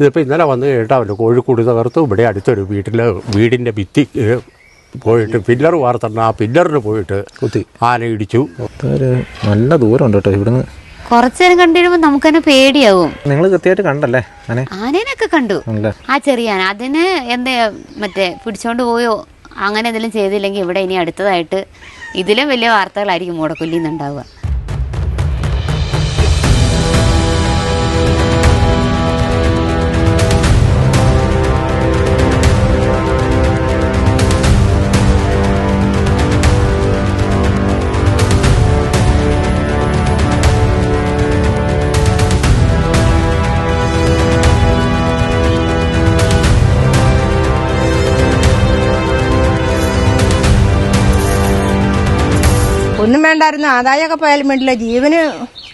ഇതിപ്പോൾ ഇന്നലെ വന്ന് കേട്ടാവല്ലോ കോഴിക്കോട് തകർത്തു. ഇവിടെ അടുത്തൊരു വീട്ടിൽ വീടിന്റെ ഭിത്തി പോയിട്ട് പില്ലർ വാർത്തണ്ട ആ പില്ലറിന് പോയിട്ട് കുത്തി. ആന ഇടിച്ചു. നല്ല ദൂരമുണ്ട് കേട്ടോ ഇവിടുന്ന്. കുറച്ചു നേരം നമുക്ക് തന്നെ പേടിയാവും. നിങ്ങൾ കൃത്യമായിട്ട് കണ്ടല്ലേ ആനേനൊക്കെ കണ്ടു. ആ ചെറിയ ആന. അതിന് എന്താ മറ്റേ പിടിച്ചോണ്ട് പോയോ? അങ്ങനെ എന്തെങ്കിലും ചെയ്തില്ലെങ്കിൽ ഇവിടെ ഇനി അടുത്തതായിട്ട് ഇതിലും വലിയ വാർത്തകളായിരിക്കും മൂടക്കൊല്ലിയിൽ ഒന്നും വേണ്ടായിരുന്നു. ആദായമൊക്കെ പോയാലും വേണ്ടില്ല. ജീവന്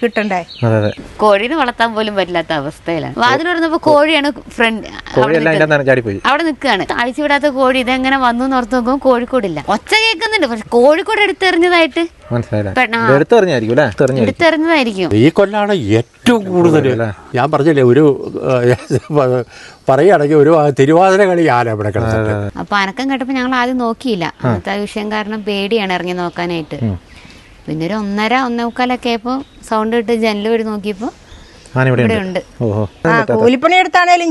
കിട്ടണ്ടേ? അതെ അതെ. കോഴീനെ വളർത്താൻ പോലും പറ്റില്ലാത്ത അവസ്ഥയിലാണ്. വാതിൽ തുറന്നപ്പോ കോഴിയാണ് ഫ്രണ്ട് കോഴിയെല്ലാം അതിന്റെ അകത്താണ് ചാടിപ്പോയി. അവിടെ നിൽക്കുകയാണ്. അഴിച്ചു വിടാത്ത കോഴി ഇതെങ്ങനെ വന്നു എന്ന് ഓർത്ത് നോക്കുമ്പോൾ കോഴിക്കോടില്ല ഒച്ച കേൾക്കുന്നുണ്ട്. പക്ഷെ കോഴിക്കോട് എടുത്തെറിഞ്ഞതായിട്ട് മനസ്സിലായില്ലേ. പെട്ടെന്ന് ആ. ഇത് എടുത്തെറിഞ്ഞായിരിക്കും അല്ലേ? എടുത്തെറിഞ്ഞായിരിക്കും എടുത്തെറിഞ്ഞതായിരിക്കും. ഈ കൊല്ലാണ് ഏറ്റവും കൂടുതൽ ഞാൻ പറഞ്ഞില്ലേ ഒരു പറയുകയാണെങ്കിൽ ഒരു തിരുവാതിര കളി ആന ഇവിടെ അപ്പൊ അനക്കം കേട്ടപ്പോ ഞങ്ങൾ ആദ്യം നോക്കിയില്ല. അന്നത്തെ ആ വിഷയം കാരണം പേടിയാണ് ഇറങ്ങി നോക്കാനായിട്ട്. പിന്നെ ഒരു ഒന്നര ഒന്നേമുക്കാലൊക്കെ ആയപ്പോ സൗണ്ട് ഇട്ട് ജനൽ വഴി നോക്കിയപ്പോ ആന ഇവിടെ ഇവിടെ ഉണ്ട്. ആ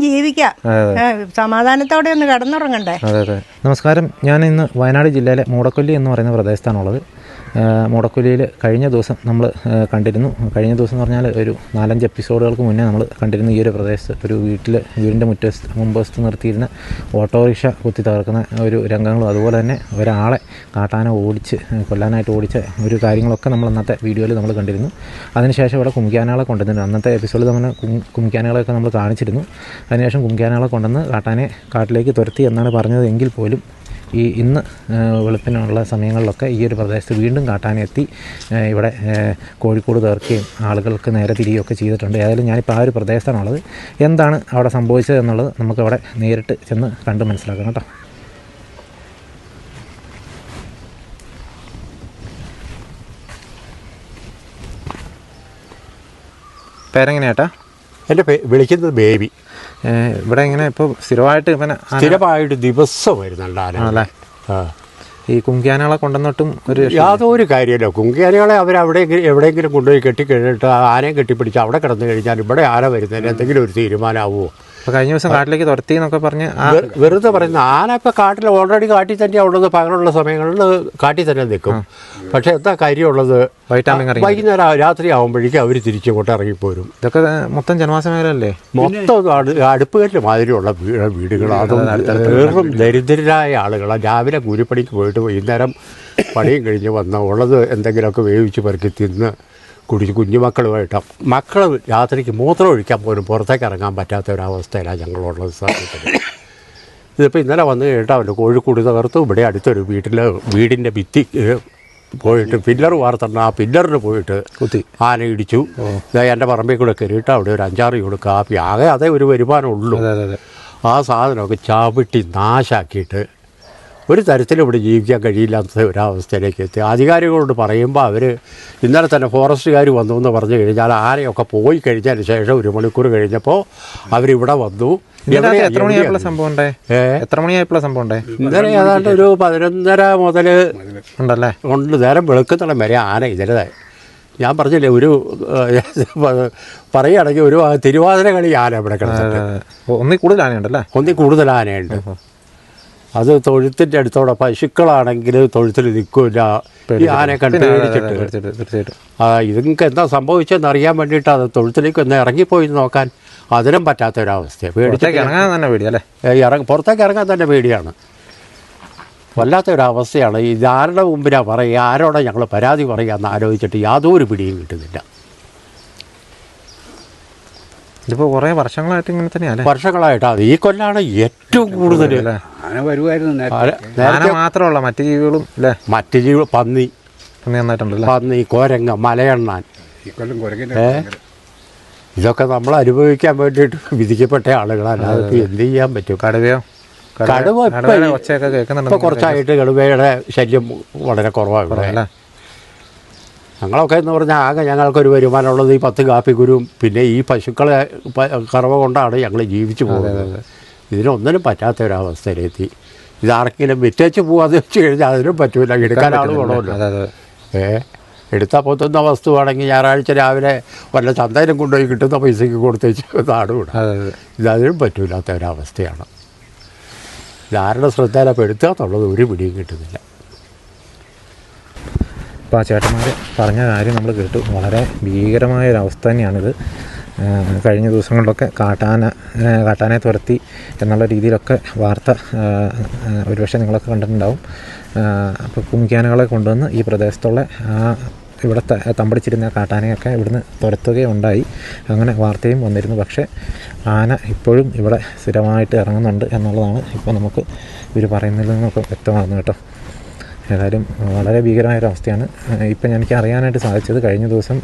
ജീവിക്കാം. സമാധാനത്തോടെ ഒന്ന് കടന്നുറങ്ങണ്ടേ? നമസ്കാരം. ഞാൻ ഇന്ന് വയനാട് ജില്ലയിലെ മൂടക്കൊല്ലി എന്ന് പറയുന്ന പ്രദേശത്താണുള്ളത്. മൂടക്കൊല്ലിയിൽ കഴിഞ്ഞ ദിവസം നമ്മൾ കണ്ടിരുന്നു. കഴിഞ്ഞ ദിവസം എന്ന് പറഞ്ഞാൽ ഒരു നാലഞ്ച് എപ്പിസോഡുകൾക്ക് മുന്നേ നമ്മൾ കണ്ടിരുന്നു ഈ ഒരു പ്രദേശത്ത്. ഒരു വീട്ടിൽ വീടിന്റെ മുറ്റത്ത് മുമ്പസ്ത്ത് നിർത്തിയിരുന്ന ഓട്ടോറിക്ഷ കുത്തി തകർക്കുന്ന ഒരു രംഗങ്ങളും അതുപോലെ തന്നെ ഒരാളെ കാട്ടാന ഓടിച്ച് കൊല്ലാനായിട്ട് ഓടിച്ച ഒരു കാര്യങ്ങളൊക്കെ നമ്മൾ അന്നത്തെ വീഡിയോയിൽ നമ്മൾ കണ്ടിരുന്നു. അതിനുശേഷം ഇവിടെ കുമിക്കാനകളെ കൊണ്ടുവന്നിട്ടുണ്ട് അന്നത്തെ എപ്പിസോഡിൽ നമ്മൾ കുമിക്കാനകളെയൊക്കെ നമ്മൾ കാണിച്ചിരുന്നു. അതിനുശേഷം കുമിക്കാനകളെ കൊണ്ടുവന്ന് കാട്ടാനെ കാട്ടിലേക്ക് തുരത്തി എന്നാണ് പറഞ്ഞത്. എങ്കിൽ പോലും ഈ ഇന്ന് വെളുപ്പിനുള്ള സമയങ്ങളിലൊക്കെ ഈ ഒരു പ്രദേശത്ത് വീണ്ടും കാട്ടാനെത്തി ഇവിടെ കോഴിക്കോട് തീർക്കുകയും ആളുകൾക്ക് നേരെ തിരിയുകയൊക്കെ ചെയ്തിട്ടുണ്ട്. ഏതായാലും ഞാനിപ്പോൾ ആ ഒരു പ്രദേശത്താണുള്ളത്. എന്താണ് അവിടെ സംഭവിച്ചത് എന്നുള്ളത് നമുക്കവിടെ നേരിട്ട് ചെന്ന് കണ്ട് മനസ്സിലാക്കണം കേട്ടോ. പേരെങ്ങനെയാട്ടാ? എന്റെ വിളിക്കുന്നത് ബേബി. ഇവിടെ ഇങ്ങനെ ഇപ്പോൾ സ്ഥിരമായിട്ട് ഇവനെ സ്ഥിരമായിട്ട് ദിവസം വരുന്നുണ്ട് ആന ഈ കുങ്കിയാനകളെ കൊണ്ടുവന്നിട്ടും ഒരു യാതൊരു കാര്യമല്ല. കുങ്കിയാനകളെ അവർ അവിടെ എവിടെയെങ്കിലും കൊണ്ടുപോയി കെട്ടിക്കഴിഞ്ഞിട്ട് ആ ആനയെ കെട്ടിപ്പിടിച്ച് അവിടെ കിടന്നു കഴിഞ്ഞാൽ ഇവിടെ ആന വരുന്നതിന് എന്തെങ്കിലും ഒരു തീരുമാനമാവുമോ? കഴിഞ്ഞ ദിവസം കാട്ടിലേക്ക് തുരത്തി എന്നൊക്കെ പറഞ്ഞ് വെറുതെ പറയുന്ന ആന ഇപ്പം കാട്ടിൽ ഓൾറെഡി കാട്ടിൽ തന്നെ ഉള്ളത് പകലുള്ള സമയങ്ങളിൽ കാട്ടിൽ തന്നെ നിൽക്കും. പക്ഷെ എന്താ കാര്യമുള്ളത്? വൈകുന്നേരം രാത്രി ആകുമ്പോഴേക്കും അവർ തിരിച്ചിങ്ങോട്ട് ഇറങ്ങിപ്പോരും. ഇതൊക്കെ മൊത്തം ജനവാസ മേഖലയല്ലേ? മൊത്തം അടു- അടുപ്പുകല്ല് മാതിരിയുള്ള വീടുകളാണ് വെറും ദരിദ്രരായ ആളുകളാണ് രാവിലെ കൂലിപ്പണിക്ക് പോയിട്ട് വൈകുന്നേരം പണിയും കഴിഞ്ഞ് വന്ന ഉള്ളത് എന്തെങ്കിലുമൊക്കെ വേവിച്ച് പെറുക്കി തിന്ന് കുടിച്ച് കുഞ്ഞുമക്കളുമായിട്ട് മക്കൾ രാത്രിക്ക് മൂത്രം ഒഴിക്കാൻ പോലും പുറത്തേക്ക് ഇറങ്ങാൻ പറ്റാത്ത ഒരവസ്ഥയിലാണ് ഞങ്ങളുള്ളത് സാധിക്കുന്നത് ഇതിപ്പോൾ ഇന്നലെ വന്ന് കേട്ടാവല്ലോ കോഴിക്കൂടി തകർത്തു ഇവിടെ അടുത്തൊരു വീട്ടിൽ വീടിന്റെ ഭിത്തി പോയിട്ട് പില്ലർ വാർത്തണ്ട ആ പില്ലറിന് പോയിട്ട് കുത്തി. ആന ഇടിച്ചു. എന്റെ പറമ്പിൽ കൂടെ കയറിയിട്ട് അവിടെ ഒരു അഞ്ചാറ് കിലോ കാപ്പി ആകെ അതേ ഒരു വരുമാനം ഉള്ളൂ. അതെ അതെ അതെ. ആ സാധനമൊക്കെ ചവിട്ടി നാശാക്കിയിട്ട് ഒരു തരത്തിലും ഇവിടെ ജീവിക്കാൻ കഴിയില്ലാത്ത ഒരവസ്ഥയിലേക്ക് എത്തി. അധികാരികളോട് പറയുമ്പോൾ അവർ ഇന്നലെ തന്നെ ഫോറസ്റ്റുകാർ വന്നു എന്ന് പറഞ്ഞു കഴിഞ്ഞാൽ ആരെയൊക്കെ പോയി കഴിഞ്ഞതിന് ശേഷം ഒരു മണിക്കൂർ കഴിഞ്ഞപ്പോൾ അവരിവിടെ വന്നു. ഇന്നലെ എത്ര എവിടെയാ? സംഭവം എത്ര മണിയായപ്പോഴാ സംഭവം ഇന്നലെ ഏതാണ്ട് ഒരു പതിനൊന്നര മുതൽ ഉണ്ടല്ലേ? ഉണ്ട് നേരം വെളുക്കുന്നിടം വരെ ആന ഇതിലതായി ഞാൻ പറഞ്ഞില്ലേ ഒരു പറയുകയാണെങ്കിൽ ഒരു തിരുവാതിര കളി ആന ഇവിടെ കിടന്നിട്ട് ഓ, ഒന്നിൽ കൂടുതൽ ആനയുണ്ടല്ലേ? ഒന്നിൽ കൂടുതൽ ആനയുണ്ട്. അത് തൊഴുത്തിന്റെ അടുത്തോടെ പശുക്കളാണെങ്കിൽ തൊഴുത്തിൽ നിൽക്കില്ല. ഈ ആനെ കണ്ട് പേടിച്ചിട്ട്. ആ ഇതുങ്ങൾക്ക് എന്താ സംഭവിച്ചതെന്ന് അറിയാൻ വേണ്ടിയിട്ട് അത് തൊഴുത്തിലേക്ക് ഒന്ന് ഇറങ്ങിപ്പോയി നോക്കാൻ അതിനും പറ്റാത്ത ഒരവസ്ഥ പേടിച്ചേക്ക് ഇറങ്ങാൻ തന്നെ പേടി അല്ലേ? ഇറങ്ങി പുറത്തേക്ക് ഇറങ്ങാൻ തന്നെ പേടിയാണ്. വല്ലാത്ത ഒരവസ്ഥയാണ് ഇത് ആരുടെ മുമ്പിലാണ് പറയുക ആരോടെ ഞങ്ങൾ പരാതി പറയുക എന്ന് ആലോചിച്ചിട്ട് യാതൊരു പിടിയും കിട്ടുന്നില്ല. ഇതിപ്പോ കുറെ വർഷങ്ങളായിട്ട് ഇങ്ങനെ വർഷങ്ങളായിട്ട്. വർഷങ്ങളായിട്ടാണ് ഈ കൊല്ലാണ് ഏറ്റവും കൂടുതൽ നേരത്തെ. മാത്രമല്ല മറ്റു ജീവികളും അല്ലേ? മറ്റ് ജീവി പന്നി. പന്നി നന്നായിട്ടുണ്ടല്ലോ പന്നി കോരങ്ങ മലയെണ്ണാൻ? ഇതൊക്കെ നമ്മൾ അനുഭവിക്കാൻ വേണ്ടിയിട്ട് വിധിക്കപ്പെട്ട ആളുകളാണ്. അതിപ്പോൾ എന്ത് ചെയ്യാൻ പറ്റും? കടുവയോ? കടുവ ഇപ്പം കുറച്ചായിട്ട് കടുവയുടെ ശല്യം വളരെ കുറവാണ് ഇവിടെ. അല്ലേ ഞങ്ങളൊക്കെ എന്ന് പറഞ്ഞാൽ ആകെ ഞങ്ങൾക്കൊരു വരുമാനമുള്ളത് ഈ പത്ത് കാപ്പിക്കുരും പിന്നെ ഈ പശുക്കളെ കറവ കൊണ്ടാണ് ഞങ്ങൾ ജീവിച്ചു പോകുന്നത്. ഇതിനൊന്നിനും പറ്റാത്ത ഒരവസ്ഥയിലെത്തി ഇതാർക്കെങ്കിലും വിറ്റേച്ച് പോവാന്ന് വെച്ച് കഴിഞ്ഞാൽ അതിനും പറ്റൂല എടുക്കാൻ ആൾ വേണമല്ലോ. ഏ എടുത്താൽ പൊത്തുന്ന വസ്തുവാണെങ്കിൽ ഞായറാഴ്ച രാവിലെ വല്ല ചന്തയിലും കൊണ്ടുപോയി കിട്ടുന്ന പൈസയ്ക്ക് കൊടുത്തേച്ച് നാട് വിടാം അതെ അതെ. ഇതതിനും പറ്റൂലാത്ത ഒരവസ്ഥയാണ് ഇതാരുടെ ശ്രദ്ധയിലപ്പോൾ എടുത്തുക എന്നുള്ളത് ഒരു പിടിയും കിട്ടുന്നില്ല. അപ്പോൾ ആ ചേട്ടന്മാർ പറഞ്ഞ കാര്യം നമ്മൾ കേട്ടു. വളരെ ഭീകരമായ ഒരു അവസ്ഥ തന്നെയാണിത് കഴിഞ്ഞ ദിവസങ്ങളിലൊക്കെ കാട്ടാന കാട്ടാനെ തുരത്തി എന്നുള്ള രീതിയിലൊക്കെ വാർത്ത ഒരുപക്ഷെ നിങ്ങളൊക്കെ കണ്ടിട്ടുണ്ടാവും. അപ്പോൾ കുമിക്കാനകളെ കൊണ്ടുവന്ന് ഈ പ്രദേശത്തുള്ള ആ ഇവിടെ തമ്പടിച്ചിരുന്ന കാട്ടാനയൊക്കെ ഇവിടുന്ന് തുരത്തുകയുണ്ടായി. അങ്ങനെ വാർത്തയും വന്നിരുന്നു. പക്ഷേ ആന ഇപ്പോഴും ഇവിടെ സ്ഥിരമായിട്ട് ഇറങ്ങുന്നുണ്ട് എന്നുള്ളതാണ് ഇപ്പോൾ നമുക്ക് ഇവർ പറയുന്നതിൽ നിന്നൊക്കെ വ്യക്തമാകുന്നു കേട്ടോ. ഏതായാലും വളരെ ഭീകരമായ ഒരു അവസ്ഥയാണ് ഇപ്പം എനിക്ക് അറിയാനായിട്ട് സാധിച്ചത് കഴിഞ്ഞ ദിവസം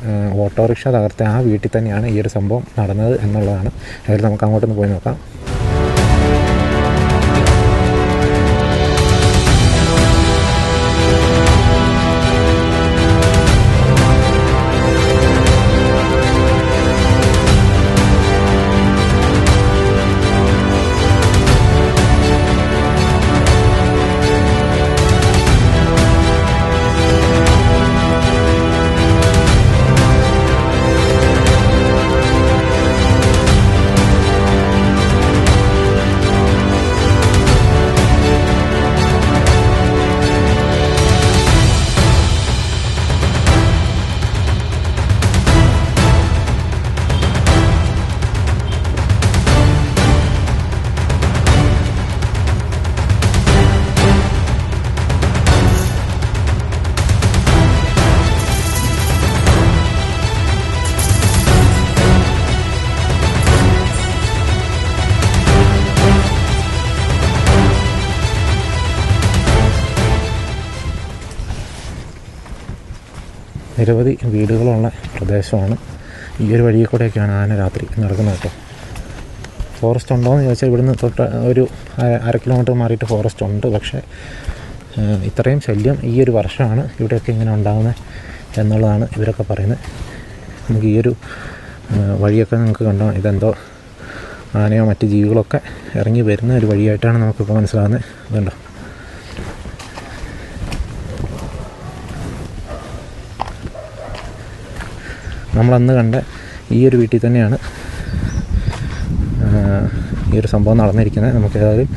ഓട്ടോറിക്ഷ തകർത്ത ആ വീട്ടിൽ തന്നെയാണ് ഈ ഒരു സംഭവം നടന്നത് എന്നുള്ളതാണ്. അതിൽ നമുക്ക് അങ്ങോട്ടൊന്ന് പോയി നോക്കാം. നിരവധി വീടുകളുള്ള പ്രദേശമാണ്. ഈ ഒരു വഴിയിൽ കൂടെയൊക്കെയാണ് ആന രാത്രി നടക്കുന്നത് കേട്ടോ. ഫോറസ്റ്റ് ഉണ്ടോ എന്ന് ചോദിച്ചാൽ ഇവിടുന്ന് തൊട്ട് ഒരു അര കിലോമീറ്റർ മാറിയിട്ട് ഫോറസ്റ്റ് ഉണ്ട്. പക്ഷേ ഇത്രയും ശല്യം ഈ ഒരു വർഷമാണ് ഇവിടെയൊക്കെ ഇങ്ങനെ ഉണ്ടാകുന്നത് എന്നുള്ളതാണ് ഇവരൊക്കെ പറയുന്നത് നമുക്ക് ഈ ഒരു വഴിയൊക്കെ നിങ്ങൾക്ക് കണ്ടോ? ഇതെന്തോ ആനയോ മറ്റ് ജീവികളൊക്കെ ഇറങ്ങി വരുന്ന ഒരു വഴിയായിട്ടാണ് നമുക്കിപ്പോൾ മനസ്സിലാകുന്നത് ഇതുണ്ടോ? നമ്മളന്ന് കണ്ട ഈ ഒരു വീട്ടിൽ തന്നെയാണ് ഈ ഒരു സംഭവം നടന്നിരിക്കുന്നത്. നമുക്ക് ഏതായാലും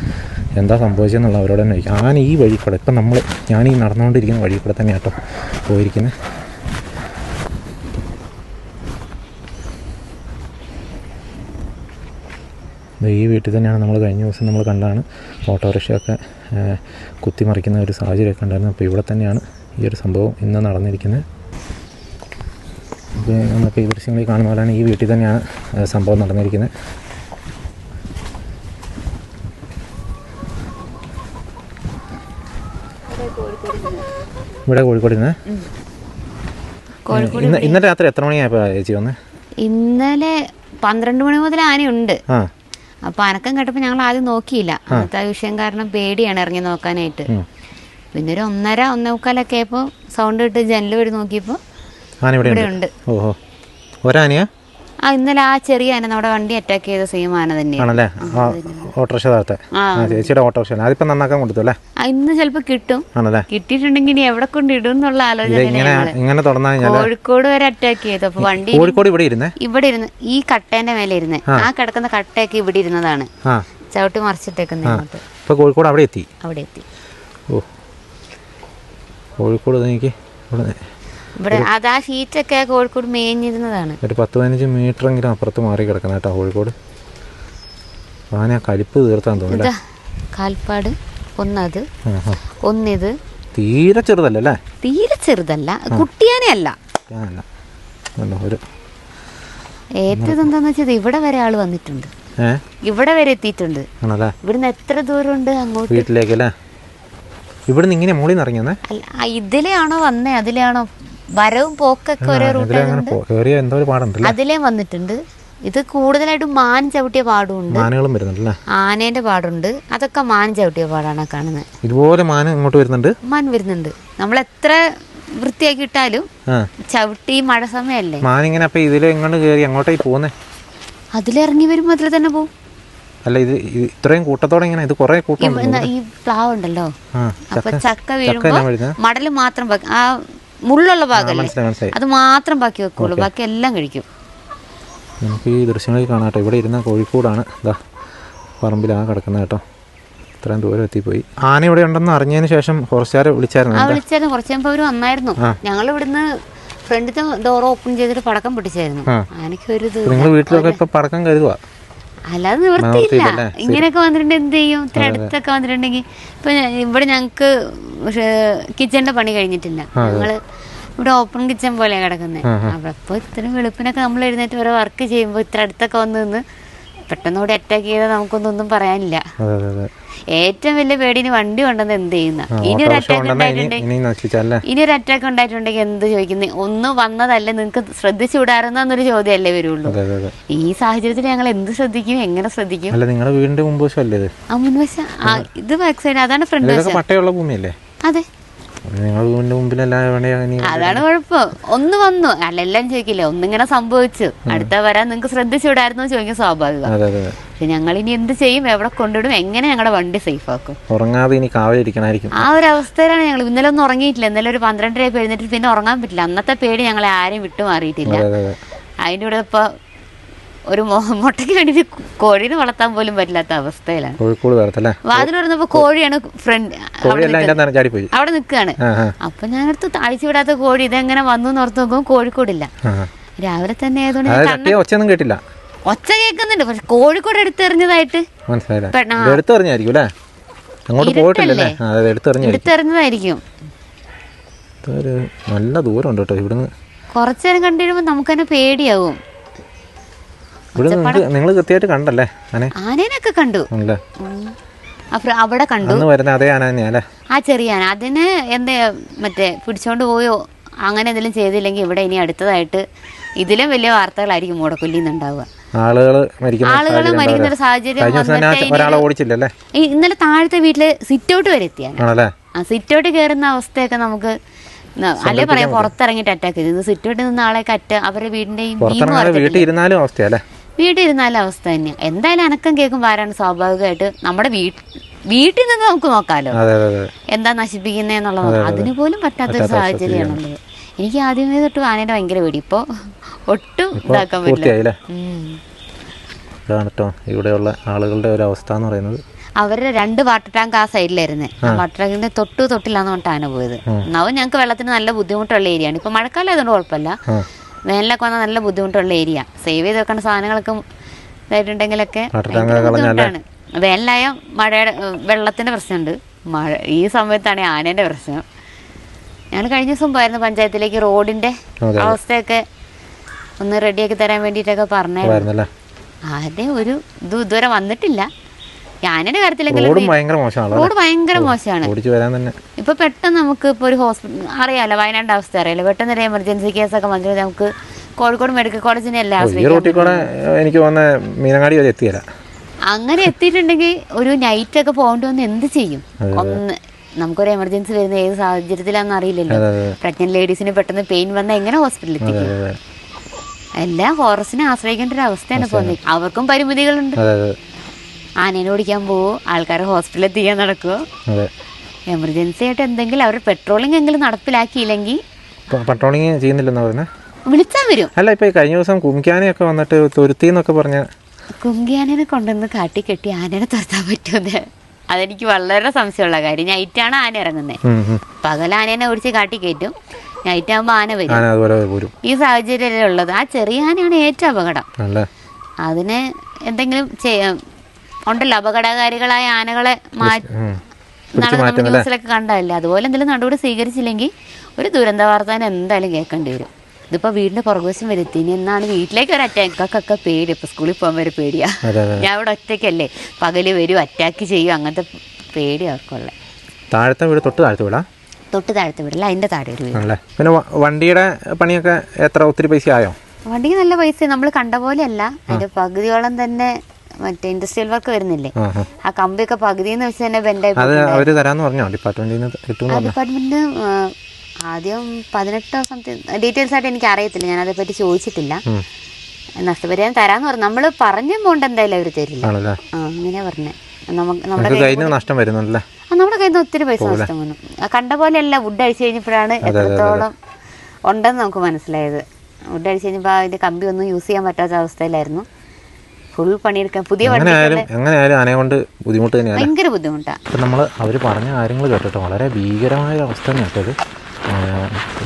എന്താ സംഭവിച്ചതെന്നുള്ള അവരോട് തന്നെ ചോദിക്കാം. ഞാൻ ഈ വഴി കൂടെ ഇപ്പം നമ്മൾ ഞാൻ ഈ നടന്നുകൊണ്ടിരിക്കുന്ന വഴി കൂടെ തന്നെ കേട്ടോ പോയിരിക്കുന്നത് ഈ വീട്ടിൽ തന്നെയാണ് നമ്മൾ കഴിഞ്ഞ ദിവസം നമ്മൾ കണ്ടാണ് ഓട്ടോറിക്ഷയൊക്കെ കുത്തിമറിക്കുന്ന ഒരു സാഹചര്യമൊക്കെ ഉണ്ടായിരുന്നു. അപ്പോൾ ഇവിടെ തന്നെയാണ് ഈ ഒരു സംഭവം ഇന്ന് നടന്നിരിക്കുന്നത്. ഇത് നമുക്ക് ഈ ദൃശ്യങ്ങളിൽ കാണുന്ന പോലെയാണ് ഈ വീട്ടിൽ തന്നെയാണ് സംഭവം നടന്നിരിക്കുന്നത്. ഇവിടെ കോഴിക്കോട് നിന്ന്? ഇന്ന് ഇന്നലെ രാത്രി എത്ര മണിയായപ്പോൾ ചേച്ചി വന്ന്? ഇന്നലെ പന്ത്രണ്ട് മണി മുതൽ ആനയുണ്ട്. അപ്പൊ അനക്കം കേട്ടപ്പോൾ ഞങ്ങൾ ആദ്യം നോക്കിയില്ല. അന്നത്തെ വിഷയം കാരണം പേടിയാണ് ഇറങ്ങി നോക്കാനായിട്ട്. പിന്നെ ഒരു ഒന്നര ഒന്നേമുക്കാലൊക്കെ ആയപ്പോൾ സൗണ്ട് ഇട്ട് ജനൽ വഴി നോക്കിയപ്പോൾ ആന ഇവിടെ ഉണ്ട്. ഓഹോ. ഒരാനയാ? ആ ഇന്നലെ ആ ചെറിയ ആന നമ്മുടെ വണ്ടി അറ്റാക്ക് ചെയ്ത സെയിം ആന തന്നെയാണ് ആണല്ലേ? ആ ഓട്ടോറിക്ഷ താഴത്തെ ആ. ആ ചേച്ചിയുടെ ഓട്ടോറിക്ഷ അതിപ്പം നന്നാക്കാൻ കൊടുത്തു അല്ലേ? ആ ഇന്ന് ചിലപ്പോ കിട്ടും. ആണല്ലേ? കിട്ടിയിട്ടുണ്ടെങ്കിൽ ഇനി എവിടെ കൊണ്ട് ഇടും എന്നുള്ള ഇത് ആലോചന ഇങ്ങനെ ഇങ്ങനെ തുറന്നു കഴിഞ്ഞാൽ കോഴിക്കോട് വരെ അറ്റാക്ക് ചെയ്തു. അപ്പൊ വണ്ടി കോഴിക്കോട് ഇവിടെ ഇരുന്നേ? ഇവിടെ ഇരുന്ന്. ഈ കട്ടേന്റെ മേലെ ഇരുന്ന്. ആ. കിടക്കുന്ന കട്ടയൊക്കെ ഇവിടെ ഇരുന്നതാണ്. ആ. ചവിട്ടി മറിച്ചിട്ടേക്കുന്ന അങ്ങോട്ട്. ഇപ്പോൾ കോഴിക്കോട് അവിടെ എത്തി? അവിടെ എത്തി. ഓ. കോഴിക്കോട് എനിക്ക് ഇവിടെ ഇവിടെ അത് ആ ഷീറ്റൊക്കെ കോഴിക്കോട് മേഞ്ഞിരുന്നതാണ് ഒരു പത്ത് പതിനഞ്ച് മീറ്ററെങ്കിലും അപ്പുറത്ത് മാറി കിടക്കണം കേട്ടോ കോഴിക്കോട്. ആന കലിപ്പ് തീർത്താൻ ഇതാ കാൽപ്പാട് ഒന്നത് ഒന്നിത്. തീരെ ചെറുതല്ല അല്ലേ? തീരെ ചെറുതല്ല കുട്ടിയാനെ അല്ല അല്ല ഒരു ഏറ്റത് എന്താന്ന് വെച്ചാൽ ഇവിടെ വരെ ആൾ വന്നിട്ടുണ്ട്. ഇവിടെ വരെ എത്തിയിട്ടുണ്ട്. ഇവിടുന്ന് എത്ര ദൂരമുണ്ട് അങ്ങോട്ട്? വീട്ടിലേക്കല്ലേ ഇവിടുന്ന് ഇങ്ങനെ മുകളിൽ നിന്ന് ഇറങ്ങിയെന്നേ? അല്ല ആ ഇതിലെയാണോ വന്നേ? അതിലെയാണോ വരവും പോക്കൊക്കെ ഒരേ റൂട്ട് ഇതിലെ അങ്ങനെ പോ കയറിയ എന്തോ ഒരു പാടുണ്ടല്ലേ? അതിലേം വന്നിട്ടുണ്ട്. ഇത് കൂടുതലായിട്ടും മാൻ ചവിട്ടിയ പാടുണ്ട് മാനുകളും വരുന്നുണ്ടല്ലേ? ആനേന്റെ പാടുണ്ട്. അതൊക്കെ മാൻ ചവിട്ടിയ പാടാണ് കാണുന്നത് ഇതുപോലെ മാൻ ഇങ്ങോട്ട് വരുന്നുണ്ട്? മാൻ വരുന്നുണ്ട്. നമ്മൾ എത്ര വൃത്തിയാക്കി ഇട്ടാലും ചവിട്ടി മഴ സമയല്ലേ? മാൻ ഇങ്ങനെ അപ്പൊ ഇതിലെ എങ്ങോട്ട് കയറി അങ്ങോട്ടേ പോകുന്നേ അതിലിറങ്ങി വരുമ്പോ അതിൽ തന്നെ പോകും അല്ല ഇത് ഇത് ഇത്രയും കൂട്ടത്തോടെ ഇങ്ങനെ ഇത് കുറേ കൂട്ടം ഈ പ്ലാവ് ഉണ്ടല്ലോ അപ്പൊ ചക്ക. വീഴുമ്പോ മടൽ മാത്രം ആ മുള്ളുള്ള ഭാഗമല്ലേ മനസ്സിലായി അത് മാത്രം ബാക്കി വെക്കുള്ളൂ. ബാക്കി എല്ലാം കഴിക്കും. നമുക്ക് ഈ ദൃശ്യങ്ങളിൽ കാണാം കേട്ടോ. ഇവിടെ ഇരുന്ന കോഴിക്കോടാണ്. ഇതാ പറമ്പിലാണ് കിടക്കുന്നത് കേട്ടോ. ഇത്രയും ദൂരം എത്തിപ്പോയി. ആന ഇവിടെ ഉണ്ടെന്ന് അറിഞ്ഞതിന് ശേഷം കുറച്ചുകാരെ വിളിച്ചായിരുന്നു. വിളിച്ചായിരുന്നു. കുറച്ച് കഴിയുമ്പോൾ അവർ വന്നായിരുന്നു. ഞങ്ങൾ ഇവിടുന്ന് ഫ്രണ്ടിത്തെ ഡോർ ഓപ്പൺ ചെയ്തിട്ട് പടക്കം പിടിച്ചായിരുന്നു ആനയ്ക്ക് ഒരു നിങ്ങൾ വീട്ടിലൊക്കെ ഇപ്പം പടക്കം കരുതുക അല്ലാതെ നിവൃത്തിയില്ല? ഇങ്ങനെയൊക്കെ വന്നിട്ടുണ്ടെങ്കിൽ എന്ത് ചെയ്യും? ഇത്ര അടുത്തൊക്കെ വന്നിട്ടുണ്ടെങ്കിൽ ഇപ്പൊ ഇവിടെ ഞങ്ങക്ക് കിച്ചന്റെ പണി കഴിഞ്ഞിട്ടില്ല. ഞങ്ങൾ ഇവിടെ ഓപ്പൺ കിച്ചൺ പോലെ കിടക്കുന്നത് അവിടെ ഇപ്പൊ ഇത്ര വെളുപ്പിനൊക്കെ നമ്മൾ എഴുന്നേറ്റ് ഓരോ വർക്ക് ചെയ്യുമ്പോൾ ഇത്ര അടുത്തൊക്കെ വന്ന് നിന്ന് പെട്ടെന്ന് കൂടെ അറ്റാക്ക് ചെയ്താൽ നമുക്കൊന്നും ഒന്നും പറയാനില്ല ഏറ്റവും വലിയ പേടിന് വണ്ടി കൊണ്ടെന്ന് എന്ത് ചെയ്യുന്ന? ഇനി ഒരു അറ്റാക്ക് ഇനി ഉണ്ടായിട്ടുണ്ടെങ്കിൽ ഇനി ഇനി ഒരു അറ്റാക്ക് ഉണ്ടായിട്ടുണ്ടെങ്കിൽ എന്ത് ചോദിക്കുന്നത് ഒന്ന് വന്നതല്ലേ നിങ്ങൾക്ക് ശ്രദ്ധിച്ചു വിടാറുന്നൊരു ചോദ്യമല്ലേ വരുള്ളൂ. ഈ സാഹചര്യത്തിൽ ഞങ്ങൾ എന്ത് ശ്രദ്ധിക്കും? എങ്ങനെ ശ്രദ്ധിക്കും? അല്ല നിങ്ങളുടെ വീടിന്റെ മുൻവശം. ഇത് ബാക്ക് സൈഡ് അതാണ് ഫ്രണ്ട് വശം. ഭൂമിയല്ലേ? അതെ. മുമ്പിലല്ല അതാണ് കുഴപ്പം. ഒന്ന് വന്നു. അല്ല എല്ലാം ചോദിക്കില്ലേ? ഒന്നിങ്ങനെ സംഭവിച്ചു. അടുത്ത വരാൻ നിങ്ങൾക്ക് ശ്രദ്ധിച്ചു വിടായിരുന്നു ചോദിക്കും സ്വാഭാവികം പക്ഷെ ഞങ്ങൾ ഇനി എന്ത് ചെയ്യും? എവിടെ കൊണ്ടിടും എങ്ങനെ ഞങ്ങളുടെ വണ്ടി സേഫ് ആക്കും? ഉറങ്ങാതെ ഇനി കാവലിരിക്കണായിരിക്കും ആ ഒരു അവസ്ഥയിലാണ് ഞങ്ങൾ. ഇന്നലെ ഒന്നും ഉറങ്ങിയിട്ടില്ല. ഇന്നലെ ഒരു പന്ത്രണ്ടര എഴുന്നേറ്റ് പിന്നെ ഉറങ്ങാൻ പറ്റില്ല. അന്നത്തെ പേടി ഞങ്ങളെ ആരെയും വിട്ടു മാറിയിട്ടില്ല അതെ അതെ അതെ. അതിന്റെ കൂടെ ഇപ്പൊ ഒരു മുട്ടയ്ക്ക് വേണ്ടി കോഴീനെ വളർത്താൻ പോലും പറ്റില്ലാത്ത അവസ്ഥയിലാണ്. കോഴിക്കോട് വാതിൽ തുറന്നപ്പോ കോഴിയാണ് ഫ്രണ്ട് അവിടെ നിൽക്കുകയാണ്. അപ്പൊ ഞാനടുത്ത് താഴ്ച വിടാത്ത കോഴി ഇതെങ്ങനെ വന്നു എന്ന് ഓർത്ത് നോക്കുമ്പോൾ കോഴിക്കോടില്ല. രാവിലെ തന്നെ ആയതുകൊണ്ട് ഒച്ചയൊന്നും കേട്ടില്ല? ഒച്ച കേൾക്കുന്നുണ്ട്. പക്ഷെ കോഴിക്കോട് എടുത്തെറിഞ്ഞതായിട്ട് എടുത്തെറിഞ്ഞതായിരിക്കും നല്ല ദൂരം ഉണ്ട് കേട്ടോ ഇവിടുന്ന്. കുറച്ചു നേരം കണ്ടിരുമ്പോൾ നമുക്ക് തന്നെ പേടിയാവും. ഇവിടെ നിങ്ങൾ കൃത്യമായിട്ട് കണ്ടല്ലേ ആനെ ആനേനൊക്കെ കണ്ടു. അവിടെ കണ്ടു. വരുന്ന അതേ ആന തന്നെയാ ആ ചെറിയ ആന. അതിന് എന്താ മറ്റേ പിടിച്ചോണ്ട് പോയോ? അങ്ങനെ എന്തെങ്കിലും ചെയ്തില്ലെങ്കിൽ ഇവിടെ ഇനി അടുത്തതായിട്ട് ഇതിലും വലിയ വാർത്തകളായിരിക്കും മൂടക്കൊല്ലിയിൽ നിന്നുണ്ടാവുക ആളുകൾ മരിക്കുന്ന ഒരു സാഹചര്യം ഓടിച്ചില്ലല്ലേ? ഇന്നലെ താഴത്തെ വീട്ടിൽ സിറ്റ് ഔട്ട് വരെ എത്തിയാണ് ആ സിറ്റ് ഔട്ട് കയറുന്ന അവസ്ഥയൊക്കെ നമുക്ക് അല്ലേ പറയാം പുറത്തിറങ്ങിട്ട് അറ്റാക്ക് ചെയ്തു. സിറ്റ് ഔട്ട് നിന്ന് ആളെ കറ്റ അവരുടെ വീടിന്റെയും വീട്ടിൽ ഇരുന്നാലും അവസ്ഥയല്ലേ? വീട്ടിൽ ഇരുന്നാലും അവസ്ഥ തന്നെയാണ് എന്തായാലും അനക്കം കേക്കും വാരാണ് സ്വാഭാവികമായിട്ട് നമ്മുടെ വീട്ട് വീട്ടിൽ നിന്ന് നമുക്ക് നോക്കാലോ. അതെ അതെ എന്നുള്ളത് എന്താ അതിന് പോലും പറ്റാത്ത പറ്റാത്തൊരു സാഹചര്യമാണുള്ളത് എനിക്ക് ആദ്യമേ തൊട്ട് ആനേനെ ഭയങ്കര പേടി. ഇപ്പൊ ഒട്ടും ഇതാക്കാൻ പറ്റില്ല. ഇതാണ് കേട്ടോ ഇവിടെയുള്ള ആളുകളുടെ ഒരു അവസ്ഥ എന്ന് പറയുന്നത്. അവരുടെ രണ്ട് വാട്ടർ ടാങ്ക് ആ സൈഡിലായിരുന്നേ. വാട്ടർ ടാങ്കിന്റെ തൊട്ട് തൊട്ടില്ലാന്ന് പറഞ്ഞിട്ട് ആന പോയത് എന്നാവും ഞങ്ങൾക്ക് വെള്ളത്തിന് നല്ല ബുദ്ധിമുട്ടുള്ള ഏരിയയാണ്. ഇപ്പൊ മഴക്കാലം ആയതുകൊണ്ട് കുഴപ്പമില്ല. വേനലൊക്കെ വന്നാൽ നല്ല ബുദ്ധിമുട്ടുള്ള ഏരിയ. സേവ് ചെയ്ത് വെക്കേണ്ട സാധനങ്ങളൊക്കെ ഇതായിട്ടുണ്ടെങ്കിലൊക്കെ? ബുദ്ധിമുട്ടാണ്. വേനലായ മഴയുടെ വെള്ളത്തിന്റെ വെള്ളത്തിന്റെ പ്രശ്നമുണ്ട്. മഴ ഈ സമയത്താണ് ആനേന്റെ ആനേന്റെ പ്രശ്നം. ഞാൻ കഴിഞ്ഞ ദിവസം പോയിരുന്നു പഞ്ചായത്തിലേക്ക് റോഡിന്റെ അവസ്ഥയൊക്കെ ഒന്ന് റെഡിയാക്കി തരാൻ വേണ്ടിയിട്ടൊക്കെ പറഞ്ഞായിരുന്നു. ആരുടെ ഒരു ഇത് ഇതുവരെ വന്നിട്ടില്ല. ഞാനിന്റെ കാര്യത്തിലെങ്കിലും റോഡും ഭയങ്കര മോശമാണ്. ഇപ്പൊ പെട്ടെന്ന് നമുക്ക് ഇപ്പൊ ഒരു ഹോസ്പിറ്റൽ അറിയാലോ വയനാട് അവസ്ഥ അറിയാലോ. പെട്ടെന്ന് ഒരു എമർജൻസി ഒക്കെ വന്നിട്ട് നമുക്ക് കോഴിക്കോട് മെഡിക്കൽ കോളേജിനെ എല്ലാം ഈ ആശ്രയിക്കാൻ റോട്ടിൽ കൂടെ എനിക്ക് തോന്നുന്ന മീനങ്ങാടി വരെ എത്തിയല്ല അങ്ങനെ എത്തിയിട്ടുണ്ടെങ്കിൽ ഒരു നൈറ്റ് ഒക്കെ പോകേണ്ടി വന്ന് എന്ത് ചെയ്യും? ഒന്ന് നമുക്കൊരു എമർജൻസി വരുന്ന ഏത് സാഹചര്യത്തിലാണെന്ന് അറിയില്ലല്ലോ. പ്രഗ്നന്റ് ലേഡീസിന് പെട്ടെന്ന് പെയിൻ വന്നാൽ എങ്ങനെ ഹോസ്പിറ്റലിൽ എത്തിക്കും? എല്ലാം ഹോറസിനെ ആശ്രയിക്കേണ്ട ഒരു അവസ്ഥയാണ് പോകുന്നത്. അവർക്കും പരിമിതികളുണ്ട്. ആനേനെ ഓടിക്കാൻ പോവോ? ആൾക്കാർ ഹോസ്പിറ്റലിൽ എത്തിക്കാൻ നടക്കുമോ എമർജൻസി ആയിട്ട് എന്തെങ്കിലും അവർ പെട്രോളിംഗ് എങ്കിലും നടപ്പിലാക്കിയില്ലെങ്കിൽ പെട്രോളിംഗ് ചെയ്യുന്നില്ലെന്ന് പറഞ്ഞത് വിളിച്ചാൽ വരും. അല്ല ഇപ്പൊ ഈ കഴിഞ്ഞ ദിവസം കുമിക്കാനൊക്കെ വന്നിട്ട് തുരുത്തി എന്നൊക്കെ പറഞ്ഞ കുങ്കിയാനെ കൊണ്ടുവന്ന് കാട്ടി കെട്ടി ആനേനെ തുരത്താൻ പറ്റുമെന്ന്. അതെനിക്ക് വളരെ സംശയമുള്ള കാര്യം. നൈറ്റാണ് ആന ഇറങ്ങുന്നത് പകല. പകൽ ആനേനെ ഓടിച്ച് കാട്ടി കയറ്റും. നൈറ്റ് ആകുമ്പോൾ ആന വരും. ഈ സാഹചര്യമല്ലേ ഉള്ളത്? ആ ചെറിയ ആനയാണ് ഏറ്റവും അപകടം. അതിന് എന്തെങ്കിലും ചെയ്യാം. ഉണ്ടല്ലോ അപകടകാരികളായ ആനകളെ ന്യൂസിലൊക്കെ കണ്ടതല്ലേ? അതുപോലെ എന്തെങ്കിലും നടപടി സ്വീകരിച്ചില്ലെങ്കിൽ ഒരു ദുരന്ത വാർത്ത തന്നെ എന്തായാലും കേൾക്കേണ്ടി വരും. ഇതിപ്പോ വീടിന്റെ പുറകുവശം വരുത്തി ഇനി എന്നാണ് വീട്ടിലേക്ക് ഒരു അറ്റാക്കൊക്കെ പേടി. ഇപ്പൊ സ്കൂളിൽ പോകാൻ വരെ പേടിയാ. ഞാൻ ഇവിടെ ഒറ്റയ്ക്കല്ലേ. പകൽ വരും അറ്റാക്ക് ചെയ്യും അങ്ങനത്തെ പേടി അവർക്കുള്ള. താഴത്തെ വീട് തൊട്ട് താഴത്തെ വീടാ? തൊട്ട് താഴത്തെ വീടല്ല അതിന്റെ താഴെ ഒരു വീട്. പിന്നെ വണ്ടിയുടെ പണിയൊക്കെ എത്ര? ഒത്തിരി പൈസ ആയോ? വണ്ടിക്ക് നല്ല പൈസ നമ്മൾ കണ്ട പോലെയല്ല. അതിന്റെ പകുതിയോളം തന്നെ മറ്റേ ഇൻഡസ്ട്രിയൽ വർക്ക് വരുന്നില്ലേ? ആ കമ്പിയൊക്കെ പകുതിന്ന് വെച്ച് തന്നെ ബെൻഡായി അത് അവർ തരാന്ന് പറഞ്ഞോ? ഡിപ്പാർട്ട്മെന്റിൽ നിന്ന് കിട്ടുമെന്ന് പറഞ്ഞു? ഡിപ്പാർട്ട്മെന്റ് ആദ്യം പതിനെട്ടോ സംതിങ് ഡീറ്റെയിൽസ് ആയിട്ട് എനിക്ക് അറിയത്തില്ല. ഞാൻ അതേപ്പറ്റി ചോദിച്ചിട്ടില്ല. നഷ്ടപരിഹാരം തരാന്ന് പറഞ്ഞു. നമ്മൾ പറഞ്ഞ എമൗണ്ട് എന്തായാലും അവർ തരില്ല. അങ്ങനെയാ പറഞ്ഞേ. നമ്മുടെ കയ്യിൽ നഷ്ടം വരുന്നുണ്ടല്ലേ? നമ്മുടെ കയ്യിൽ നിന്ന് ഒത്തിരി പൈസ നഷ്ടം വന്നു. കണ്ട പോലെയല്ല വുഡ് അഴിച്ചു കഴിഞ്ഞപ്പോഴാണ് എത്രത്തോളം ഉണ്ടെന്ന് നമുക്ക് മനസ്സിലായത്. വുഡ് അഴിച്ചു കഴിഞ്ഞപ്പോൾ അതിന്റെ കമ്പി ഒന്നും യൂസ് ചെയ്യാൻ പറ്റാത്ത അവസ്ഥയിലായിരുന്നു. ഫുൾ പണിയെടുക്കാൻ പുതിയ എങ്ങനെയായാലും ആനയെ കൊണ്ട് ബുദ്ധിമുട്ട് തന്നെയാണ്. ഭയങ്കര ബുദ്ധിമുട്ടാണ് ഇപ്പം നമ്മൾ അവർ പറഞ്ഞ കാര്യങ്ങൾ കേട്ടിട്ട് വളരെ ഭീകരമായ ഒരു അവസ്ഥ കേട്ടത്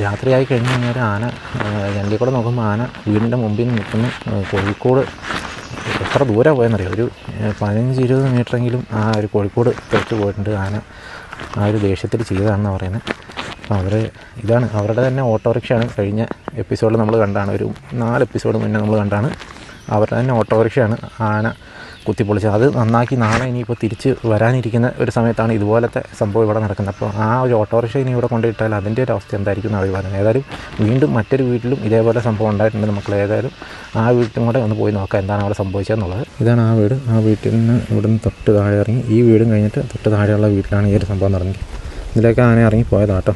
രാത്രിയായി കഴിഞ്ഞ് കഴിഞ്ഞാൽ ആന ഞണ്ടി കൂടെ നോക്കുമ്പോൾ ആന വീടിന്റെ മുമ്പിൽ നിൽക്കുന്ന. കോഴിക്കോട് എത്ര ദൂരം പോയെന്നറിയാം? ഒരു പതിനഞ്ച് ഇരുപത് മീറ്ററെങ്കിലും ആ ഒരു കോഴിക്കോട് തെറ്റ് പോയിട്ടുണ്ട്. ആന ആ ഒരു ദേഷ്യത്തിൽ ചെയ്തതാണെന്ന് പറയുന്നത് അപ്പോൾ അവർ ഇതാണ് അവരുടെ തന്നെ ഓട്ടോറിക്ഷയാണ്. കഴിഞ്ഞ എപ്പിസോഡിൽ നമ്മൾ കണ്ടാണ്. ഒരു നാല് എപ്പിസോഡ് മുന്നേ നമ്മൾ കണ്ടാണ്. അവരുടെ തന്നെ ഓട്ടോറിക്ഷയാണ് ആന കുത്തിപ്പൊളിച്ചത്. അത് നന്നാക്കി നാളെ ഇനിയിപ്പോൾ തിരിച്ച് വരാനിരിക്കുന്ന ഒരു സമയത്താണ് ഇതുപോലത്തെ സംഭവം ഇവിടെ നടക്കുന്നത്. അപ്പോൾ ആ ഒരു ഓട്ടോറിക്ഷ ഇനി ഇവിടെ കൊണ്ടിട്ടാൽ അതിന്റെ ഒരു അവസ്ഥ എന്തായിരിക്കും എന്ന് അവർ പറയുന്നത് ഏതായാലും വീണ്ടും മറ്റൊരു വീട്ടിലും ഇതേപോലെ സംഭവം ഉണ്ടായിട്ടുണ്ട് മക്കൾ ഏതായാലും ആ വീട്ടിലും കൂടെ ഒന്ന് പോയി നോക്കാം എന്താണ് അവിടെ സംഭവിച്ചതെന്നുള്ളത്. ഇതാണ് ആ വീട്. ആ വീട്ടിൽ നിന്ന് ഇവിടെ നിന്ന് തൊട്ട് താഴെ ഇറങ്ങി. ഈ വീടും കഴിഞ്ഞിട്ട് തൊട്ട് താഴെയുള്ള വീട്ടിലാണ് ഈ ഒരു സംഭവം നടന്നത്. ഇതിലേക്ക് ആന ഇറങ്ങി പോയതാട്ടോ.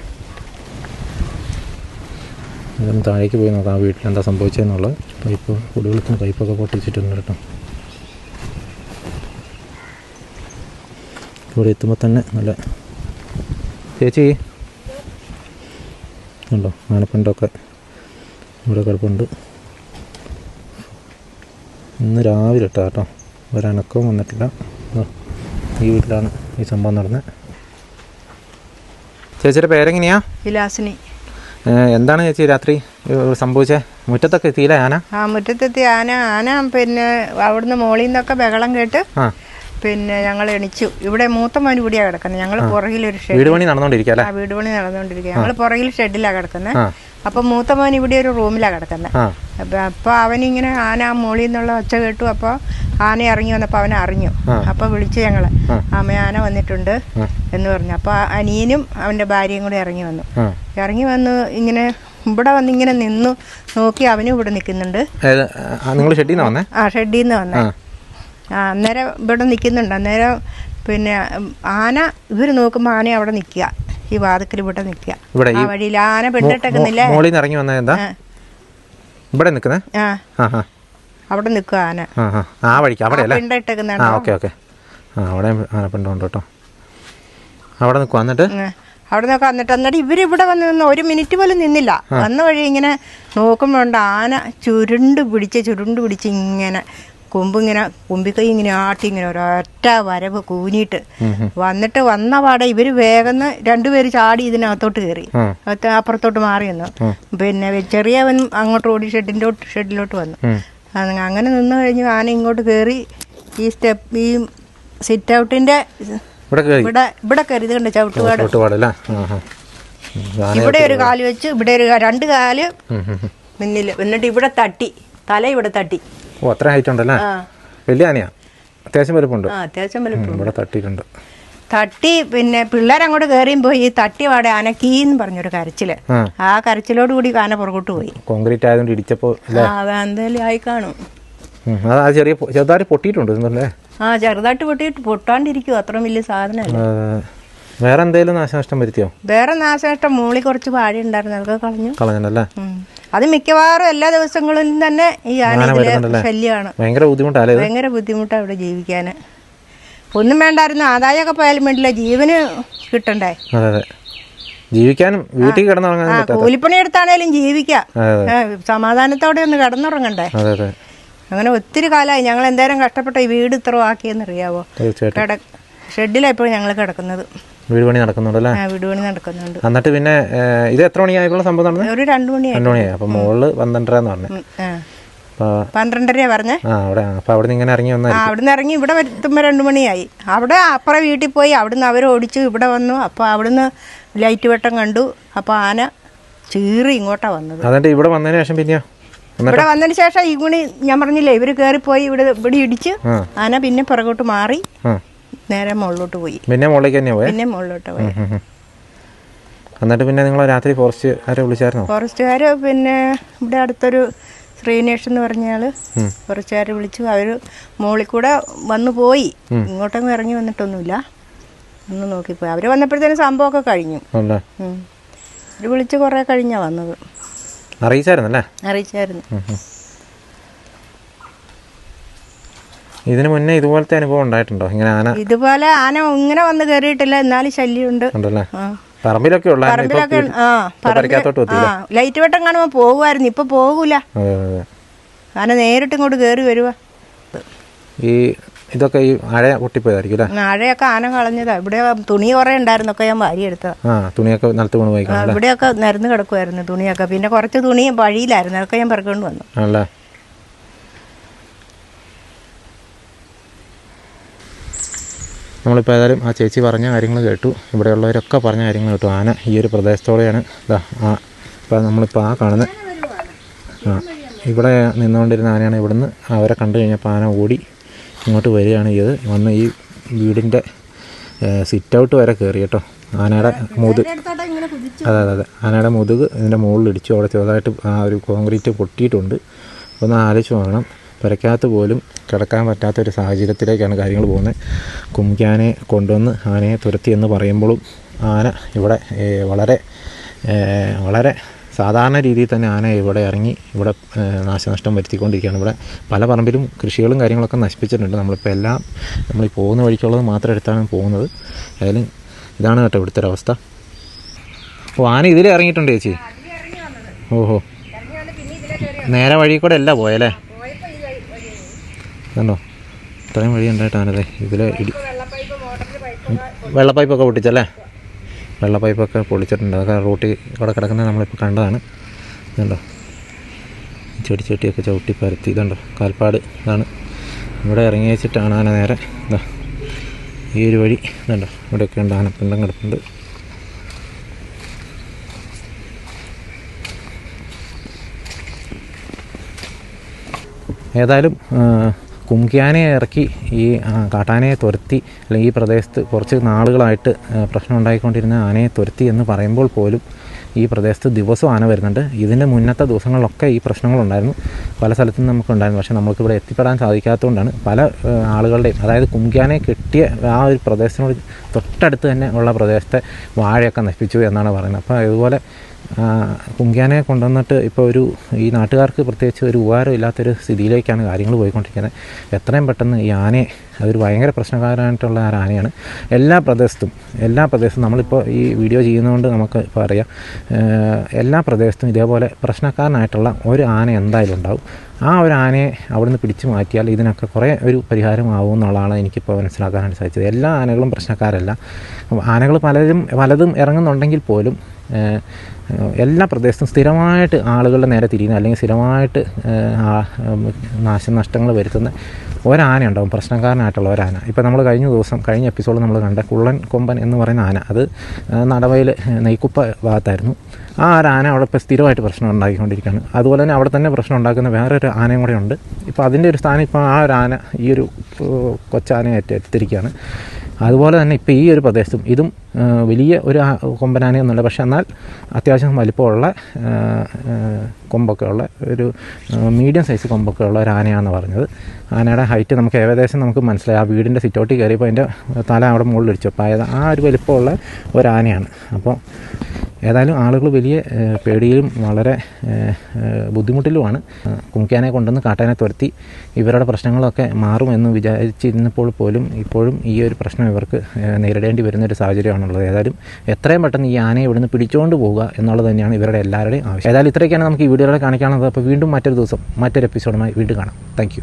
ഇതൊന്ന് താഴേക്ക് പോയി നോക്കാം ആ വീട്ടിൽ എന്താ സംഭവിച്ചതെന്നുള്ളത്. പൈപ്പ് കുടിവെള്ളത്തിന് പൈപ്പൊക്കെ പൊട്ടിച്ചിട്ടുണ്ട് കേട്ടോ ഇവിടെ എത്തുമ്പോൾ തന്നെ നല്ല ചേച്ചി? ഉണ്ടോ? ആനപ്പണ്ടൊക്കെ ഇവിടെ കിടപ്പുണ്ട്. ഇന്ന് രാവിലെ ഇട്ടാ കേട്ടോ. ഒരനക്കവും വന്നിട്ടില്ല. ഈ വീട്ടിലാണ് ഈ സംഭവം നടന്നത് ചേച്ചിയുടെ പേരെങ്ങനെയാ? വിലാസിനി എന്താണ് ചേച്ചി രാത്രി? സംഭവിച്ചേ? മുറ്റത്തൊക്കെ എത്തിയില്ല ആന? ആ മുറ്റത്തെത്തി ആന ആന പിന്നെ അവിടുന്ന് മോളിൽ നിന്നൊക്കെ ബഹളം കേട്ട് പിന്നെ ഞങ്ങൾ എണിച്ചു. ഇവിടെ മൂത്ത മോൻ ഇവിടെയാണ് കിടക്കുന്നത് ഞങ്ങൾ ഒരു ഷെഡ് വീട് പണി നടന്നുകൊണ്ടിരിക്കുക വീട് പണി നടന്നുകൊണ്ടിരിക്കുക ഞങ്ങൾ പുറകിൽ ഷെഡിലാണ് കിടക്കുന്നത് അപ്പൊ മൂത്ത മോൻ ഇവിടെ ഒരു റൂമിലാണ് കിടക്കുന്നത് അപ്പൊ അപ്പൊ അവനിങ്ങനെ ആന മോളിൽ നിന്നുള്ള ഒച്ച കേട്ടു. അപ്പൊ ആന ഇറങ്ങി വന്നപ്പോ അവൻ അറിഞ്ഞു. അപ്പൊ വിളിച്ചു ഞങ്ങൾ അമ്മ ആന വന്നിട്ടുണ്ട് എന്ന് പറഞ്ഞു. അപ്പൊ അനിയനും അവന്റെ ഭാര്യയും കൂടെ ഇറങ്ങി വന്നു. ഇറങ്ങി വന്ന് ഇങ്ങനെ ഇവിടെ വന്ന് ഇങ്ങനെ നിന്നു നോക്കി അവനും ഇവിടെ നിൽക്കുന്നുണ്ട്. നിങ്ങൾ ഷെഡിൽ നിന്ന് വന്നേ? ആ ഷെഡിൽ നിന്ന് വന്നേ. ആ. അന്നേരം ഇവിടെ നിൽക്കുന്നുണ്ട്. അന്നേരം പിന്നെ ആന ഇവർ നോക്കുമ്പോൾ ആന അവിടെ നിൽക്കുക. ഈ വാതിക്കൽ ഇവിടെ നിൽക്കുക. ഇവിടെ ആ വഴിയിൽ ആന പെണ്ണിട്ടേക്കുന്നില്ലേ മോളിൽ നിന്ന് ഇറങ്ങി വന്നത് എന്താ? ഇവിടെ നിൽക്കുന്നേ? ആ. അവിടെ നിൽക്കുക ആന. ആ വഴിക്ക് അവിടെ അല്ലേ? ആ പെണ്ണിട്ടേക്കുന്നുണ്ടോ ഓക്കെ ഓക്കെ. ആ അവിടെ ആന ആനപ്പിണ്ടുണ്ട് കേട്ടോ. അവിടെ നിൽക്കുക എന്നിട്ട്. അവിടെ നിന്നൊക്കെ വന്നിട്ട് എന്നിട്ട് ഇവരിവിടെ വന്ന് നിന്ന് ഒരു മിനിറ്റ് പോലും നിന്നില്ല. വന്ന വഴി ഇങ്ങനെ നോക്കുമ്പോണ്ട് ആന ചുരുണ്ട് പിടിച്ച് ചുരുണ്ട് പിടിച്ച് ഇങ്ങനെ കൊമ്പിങ്ങനെ കൊമ്പിക്കൈ ഇങ്ങനെ ആട്ടി ഇങ്ങനെ ഒരൊറ്റ വരവ് കൂനിയിട്ട് വന്നിട്ട് വന്ന പാടെ ഇവർ വേഗം രണ്ടുപേര് ചാടി ഇതിനകത്തോട്ട് കയറി. അപ്പുറത്തോട്ട് മാറി വന്നു പിന്നെ ചെറിയവൻ അങ്ങോട്ട് ഓടി ഷെഡിന്റെ ഷെഡിലോട്ട് വന്നു. അങ്ങനെ നിന്ന് കഴിഞ്ഞ് ആന ഇങ്ങോട്ട് കയറി ഈ സ്റ്റെപ്പ് ഈ സിറ്റ് ഔട്ടിന്റെ ഇവിടെ കയറി. ഇവിടെ ഇവിടെ കയറി ഇത് കണ്ട? ചവിട്ടുപാട്. ഇവിടെ ഒരു കാൽ വെച്ച് ഇവിടെ ഒരു രണ്ട് കാൽ. മുന്നിൽ എന്നിട്ട് ഇവിടെ തട്ടി. തല ഇവിടെ തട്ടി. ഓ അത്ര ഹൈറ്റ് ഉണ്ടല്ലേ? വലിയ ആനയാ. അത്യാവശ്യം വലുപ്പമുണ്ട്. ആ അത്യാവശ്യം വലുപ്പം ഉം, ഇവിടെ തട്ടിയിട്ടുണ്ട്. തട്ടി പിന്നെ പിള്ളേരങ്ങോട്ട് കയറിയും ഈ തട്ടി വാടെ അനക്കീന്ന് പറഞ്ഞൊരു കരച്ചിൽ. ആ. കരച്ചിലോട് കൂടി ആന പുറകോട്ട് പോയി. കോൺക്രീറ്റ് ആയതുകൊണ്ട് ഇടിച്ചപ്പോ എന്തായാലും ആയി കാണും. ചെറിയ ചെറുതായിട്ട് പൊട്ടിയിട്ടുണ്ട് ആ ചെറുതായിട്ട് പൊട്ടിയിട്ട് പൊട്ടാണ്ടിരിക്കും അത്ര വലിയ സാധനമല്ല. വേറെ എന്തെങ്കിലും നാശനഷ്ടം വരുത്തിയോ? വേറെ നാശനഷ്ടം മൂളി കുറച്ച് വാഴ ഉണ്ടായിരുന്നു. അതൊക്കെ കളഞ്ഞു. കളഞ്ഞല്ലേ അത് മിക്കവാറും എല്ലാ ദിവസങ്ങളിലും തന്നെ ഈ ആന ആന ഇതിലെ വരുന്നുണ്ടല്ലേ? ശല്യമാണ്. ഭയങ്കര ബുദ്ധിമുട്ടാണ് ഭയങ്കര ബുദ്ധിമുട്ടാണ് ഇവിടെ ജീവിക്കാൻ. ഒന്നും വേണ്ടായിരുന്നു. ആദായമൊക്കെ പോയാലും വേണ്ടില്ല. ജീവന് കിട്ടണ്ടേ? അതെ അതെ. ജീവിക്കാനും വീട്ടിൽ പറ്റാത്ത. കൂലിപ്പണി എടുത്താണേലും ജീവിക്കാം. സമാധാനത്തോടെ ഒന്ന് കിടന്നുറങ്ങണ്ടേ? അതെ അതെ. അങ്ങനെ ഒത്തിരി കാലമായി ഞങ്ങൾ എന്തായാലും കഷ്ടപ്പെട്ട? ഈ വീട് ഇത്ര ആക്കിയെന്നറിയാവോ കിട ഷെഡിലാണ് ഇപ്പോൾ ഞങ്ങൾ കിടക്കുന്നത്. വീട് പണി നടക്കുന്നുണ്ടല്ലേ ആ വീട് പണി നടക്കുന്നുണ്ട്. എന്നിട്ട് പിന്നെ ഇത് എത്ര മണിയായപ്പോൾ സംഭവം നടന്നത് ഒരു രണ്ട് മണിയായി. രണ്ടു മണിയായി. അപ്പോൾ മോൾ പന്ത്രണ്ടര എന്ന് പറഞ്ഞു? പന്ത്രണ്ടരയാ അവിടെ ഇങ്ങനെ ഇറങ്ങി അവിടുന്ന് ഇറങ്ങി ഇവിടെ വരുത്തുമ്പോ രണ്ടു മണിയായി. അവിടെ അപ്പുറം വീട്ടിൽ പോയി അവിടുന്ന് അവർ ഓടിച്ചു ഇവിടെ വന്നു. അപ്പോൾ അവിടുന്ന് ലൈറ്റ് വെട്ടം കണ്ടു. അപ്പോൾ ആന ചീറി ഇങ്ങോട്ടാ വന്നത്. ഇവിടെ വന്നതിന് ശേഷം പിന്നെയോ? ഇവിടെ വന്നതിന് ശേഷം ഈ ഗുണി ഞാൻ പറഞ്ഞില്ലേ ഇവർ കയറിപ്പോയി ഇവിടെ ഇവിടെ ഇടിച്ച് ആന പിന്നെ പുറകോട്ട് മാറി നേരെ മുകളിലോട്ട് പോയി. പിന്നെ മുകളിലേക്ക് തന്നെ പോയി? പിന്നെ മുകളിലോട്ട് പോയി. എന്നിട്ട് പിന്നെ നിങ്ങൾ രാത്രി ഫോറസ്റ്റ് ആരെ വിളിച്ചായിരുന്നോ? ഫോറസ്റ്റുകാർ പിന്നെ ഇവിടെ അടുത്തൊരു ശ്രീനേഷ് എന്ന് പറഞ്ഞാൽ ഫോറസ്റ്റുകാർ വിളിച്ചു. അവർ മുകളിൽ കൂടെ വന്നു പോയി. ഇങ്ങോട്ടൊന്നും ഇറങ്ങി വന്നിട്ടൊന്നുമില്ല. ഒന്ന് നോക്കിപ്പോയി. അവർ വന്നപ്പോഴത്തേനും സംഭവമൊക്കെ കഴിഞ്ഞു. അവർ വിളിച്ച് കുറേ കഴിഞ്ഞാണ് വന്നത്. അറിയിച്ചായിരുന്നല്ലേ? അറിയിച്ചായിരുന്നു. ഇതിനു മുന്നേ ഇതുപോലത്തെ അനുഭവം ഉണ്ടായിട്ടുണ്ടോ? ഇങ്ങനെ ആന ഇതുപോലെ ആന ഇങ്ങനെ വന്ന് കയറിയിട്ടില്ല എന്നാലും ശല്യമുണ്ട്. ഉണ്ടല്ലേ? പറമ്പിലൊക്കെ ഉള്ള ഇപ്പൊ പറമ്പിലൊക്കെ ആ പരിക്കാത്തോട്ട് ആ ലൈറ്റ് വെട്ടം കാണുമ്പോൾ പോകുമായിരുന്നു ഇപ്പൊ പോകൂല. ആന നേരിട്ട് ഇങ്ങോട്ട് കേറി വരുക ഈ ഇതൊക്കെ ഈ അഴ പൊട്ടിപ്പോയതായിരിക്കും അല്ലേ? മഴയൊക്കെ ആന കളഞ്ഞതാ. ഇവിടെ തുണി കുറേ ഉണ്ടായിരുന്നൊക്കെ ഞാൻ വാരി എടുത്തതാ ആ തുണിയൊക്കെ നിലത്ത് വീണ് പോയി ഇവിടെയൊക്കെ നിരന്ന് കിടക്കുമായിരുന്നു തുണിയൊക്കെ. പിന്നെ കുറച്ച് തുണി വഴിയിലായിരുന്നു. അതൊക്കെ ഞാൻ പറക്കൊണ്ട് വന്നു. ആണല്ലേ? നമ്മളിപ്പോൾ ഏതായാലും ആ ചേച്ചി പറഞ്ഞ കാര്യങ്ങൾ കേട്ടു. ഇവിടെയുള്ളവരൊക്കെ പറഞ്ഞ കാര്യങ്ങൾ കേട്ടു. ആന ഈ ഒരു പ്രദേശത്തോടെയാണ്. ഇതാ ആ ഇപ്പം നമ്മളിപ്പോൾ ആ കാണുന്നത് ആ ഇവിടെ നിന്നുകൊണ്ടിരുന്ന ആനയാണ് ഇവിടുന്ന് അവരെ കണ്ടു കഴിഞ്ഞപ്പോൾ ആന ഓടി ഇങ്ങോട്ട് വരികയാണ് ചെയ്തത് വന്ന് ഈ വീടിന്റെ സിറ്റ് ഔട്ട് വരെ കയറി കേട്ടോ. ആനയുടെ മുതുക് അതെ അതെ അതെ. ആനയുടെ മുതുക് ഇതിന്റെ മുകളിൽ ഇടിച്ചു അവിടെ ചെറുതായിട്ട് ആ ഒരു കോൺക്രീറ്റ് പൊട്ടിയിട്ടുണ്ട്. ഒന്ന് ആലോചിച്ച് നോക്കണം. പുരക്കകത്ത് പോലും കിടക്കാൻ പറ്റാത്ത ഒരു സാഹചര്യത്തിലേക്കാണ് കാര്യങ്ങൾ പോകുന്നത്. കുമിക്കാനെ കൊണ്ടുവന്ന് ആനയെ തുരത്തി എന്ന് പറയുമ്പോഴും ആന ഇവിടെ വളരെ വളരെ സാധാരണ രീതിയിൽ തന്നെ ആന ഇവിടെ ഇറങ്ങി ഇവിടെ നാശനഷ്ടം വരുത്തിക്കൊണ്ടിരിക്കുകയാണ്. ഇവിടെ പല പറമ്പിലും കൃഷികളും കാര്യങ്ങളൊക്കെ നശിപ്പിച്ചിട്ടുണ്ട്. നമ്മളിപ്പോൾ എല്ലാം നമ്മൾ ഈ പോകുന്ന വഴിക്കുള്ളത് മാത്രം എടുത്താണ് പോകുന്നത്. ഏതായാലും ഇതാണ് കേട്ടോ ഇവിടുത്തെ ഒരവസ്ഥ ഓ ആന ഇതിൽ ഇറങ്ങിയിട്ടുണ്ട് ചേച്ചി. ഓഹോ. നേരെ വഴി കൂടെ അല്ല പോയല്ലേ കണ്ടോ? ഇത്രയും വഴി ഉണ്ടായിട്ടാണല്ലേ ഇതിലെ ഇടി വെള്ളപ്പൈപ്പൊക്കെ പൊട്ടിച്ചല്ലേ? വെള്ളപ്പൈപ്പൊക്കെ പൊളിച്ചിട്ടുണ്ട്. അതൊക്കെ റൂട്ടി ഇവിടെ കിടക്കുന്നത് നമ്മളിപ്പോൾ കണ്ടതാണ്. ഇതുണ്ടോ? ചെടി ചെട്ടിയൊക്കെ ചവിട്ടി പരത്തി. ഇതുണ്ടോ? കാൽപ്പാട് ഇതാണ്. ഇവിടെ ഇറങ്ങി വെച്ചിട്ടാണ് ആന നേരെ. ഇതാ. ഈ ഒരു വഴി ഇതുണ്ടോ? ഇവിടെയൊക്കെ ഉണ്ട് ആനപ്പിണ്ടം കിടപ്പുണ്ട്. ഏതായാലും കുംകിയാനെ ഇറക്കി ഈ കാട്ടാനയെ തുരത്തി അല്ലെങ്കിൽ ഈ പ്രദേശത്ത് കുറച്ച് നാളുകളായിട്ട് പ്രശ്നം ഉണ്ടായിക്കൊണ്ടിരുന്ന ആനയെ തുരത്തി എന്ന് പറയുമ്പോൾ പോലും ഈ പ്രദേശത്ത് ദിവസവും ആന വരുന്നുണ്ട്. ഇതിന്റെ മുന്നത്തെ ദിവസങ്ങളിലൊക്കെ ഈ പ്രശ്നങ്ങളുണ്ടായിരുന്നു. പല സ്ഥലത്തും നമുക്കുണ്ടായിരുന്നു. പക്ഷേ നമുക്കിവിടെ എത്തിപ്പെടാൻ സാധിക്കാത്തതുകൊണ്ടാണ് പല ആളുകളുടെയും അതായത് കുംകിയാനെ കിട്ടിയ ആ ഒരു പ്രദേശത്തിനോട് തൊട്ടടുത്ത് തന്നെ ഉള്ള പ്രദേശത്തെ വാഴയൊക്കെ നശിപ്പിച്ചു എന്നാണ് പറയുന്നത്. അപ്പോൾ ഇതുപോലെ കുങ്കിയാനെ കൊണ്ടുവന്നിട്ട് ഇപ്പോൾ ഒരു ഈ നാട്ടുകാർക്ക് പ്രത്യേകിച്ച് ഒരു ഉപകാരം ഇല്ലാത്തൊരു സ്ഥിതിയിലേക്കാണ് കാര്യങ്ങൾ പോയിക്കൊണ്ടിരിക്കുന്നത്. എത്രയും പെട്ടെന്ന് ഈ ആനയെ അതൊരു ഭയങ്കര പ്രശ്നകാരനായിട്ടുള്ള ഒരു ആനയാണ്. എല്ലാ പ്രദേശത്തും എല്ലാ പ്രദേശത്തും നമ്മളിപ്പോൾ ഈ വീഡിയോ ചെയ്യുന്നതുകൊണ്ട് നമുക്ക് ഇപ്പോൾ അറിയാം. എല്ലാ പ്രദേശത്തും ഇതേപോലെ പ്രശ്നക്കാരനായിട്ടുള്ള ഒരു ആന എന്തായാലും ഉണ്ടാവും. ആ ഒരു ആനയെ അവിടുന്ന് പിടിച്ചു മാറ്റിയാൽ ഇതിനൊക്കെ കുറേ ഒരു പരിഹാരമാവും എന്നുള്ളതാണ് എനിക്കിപ്പോൾ മനസ്സിലാക്കാനായിട്ട് സാധിച്ചത്. എല്ലാ ആനകളും പ്രശ്നക്കാരല്ല. ആനകൾ പലരും പലതും ഇറങ്ങുന്നുണ്ടെങ്കിൽ പോലും എല്ലാ പ്രദേശത്തും സ്ഥിരമായിട്ട് ആളുകളുടെ നേരെ തിരിയുന്ന അല്ലെങ്കിൽ സ്ഥിരമായിട്ട് നാശനഷ്ടങ്ങൾ വരുത്തുന്ന ഒരാന ഉണ്ടാവും പ്രശ്നക്കാരനായിട്ടുള്ള ഒരാന. ഇപ്പോൾ നമ്മൾ കഴിഞ്ഞ ദിവസം കഴിഞ്ഞ എപ്പിസോഡ് നമ്മൾ കണ്ട കുള്ളൻ കൊമ്പൻ എന്ന് പറയുന്ന ആന അത് നടവയിൽ നെയ്ക്കുപ്പ ഭാഗത്തായിരുന്നു. ആ ഒരു ആന അവിടെ ഇപ്പോൾ സ്ഥിരമായിട്ട് പ്രശ്നം ഉണ്ടാക്കിക്കൊണ്ടിരിക്കുകയാണ്. അതുപോലെ തന്നെ അവിടെ തന്നെ പ്രശ്നം ഉണ്ടാക്കുന്ന വേറൊരു ആനയും കൂടെ ഉണ്ട്. ഇപ്പോൾ അതിന്റെ ഒരു സ്ഥാനം ഇപ്പോൾ ആ ഒരു ആന ഈ ഒരു കൊച്ചാനയെ എത്തിയിരിക്കുകയാണ് അതുപോലെ തന്നെ ഇപ്പോൾ ഈ ഒരു പ്രദേശത്തും ഇതും വലിയ ഒരു കൊമ്പനാനയൊന്നുമില്ല പക്ഷെ എന്നാൽ അത്യാവശ്യം വലിപ്പമുള്ള കൊമ്പൊക്കെ ഉള്ള ഒരു മീഡിയം സൈസ് കൊമ്പൊക്കെ ഉള്ള ഒരു ആനയാണെന്ന് പറഞ്ഞത്. ആനയുടെ ഹൈറ്റ് നമുക്ക് ഏകദേശം നമുക്ക് മനസ്സിലായി. ആ വീടിന്റെ സിറ്റൗട്ടിൽ കയറിയപ്പോൾ അതിന്റെ തല അവിടെ മുകളിൽ ഇടിച്ചു. അപ്പോൾ ആ ഒരു വലിപ്പമുള്ള ഒരു ആനയാണ്. അപ്പോൾ ഏതായാലും ആളുകൾ വലിയ പേടിയിലും വളരെ ബുദ്ധിമുട്ടിലുമാണ്. കുമിക്കാനെ കൊണ്ടുവന്ന് കാട്ടാനെ തുരത്തി ഇവരുടെ പ്രശ്നങ്ങളൊക്കെ മാറുമെന്ന് വിചാരിച്ചിരുന്നപ്പോൾ പോലും ഇപ്പോഴും ഈ ഒരു പ്രശ്നം ഇവർക്ക് നേരിടേണ്ടി വരുന്ന ഒരു സാഹചര്യമാണുള്ളത്. ഏതായാലും എത്രയും പെട്ടെന്ന് ഈ ആനയെ ഇവിടുന്ന് പിടിച്ചുകൊണ്ട് പോവുക എന്നുള്ളത് തന്നെയാണ് ഇവരുടെ എല്ലാവരുടെയും ആവശ്യം. ഏതായാലും ഇത്രയൊക്കെയാണ് നമുക്ക് ഈ വീഡിയോകളെ കാണിക്കാനുള്ളത്. അപ്പോൾ വീണ്ടും മറ്റൊരു ദിവസം മറ്റൊരു എപ്പിസോഡുമായി വീണ്ടും കാണാം. താങ്ക്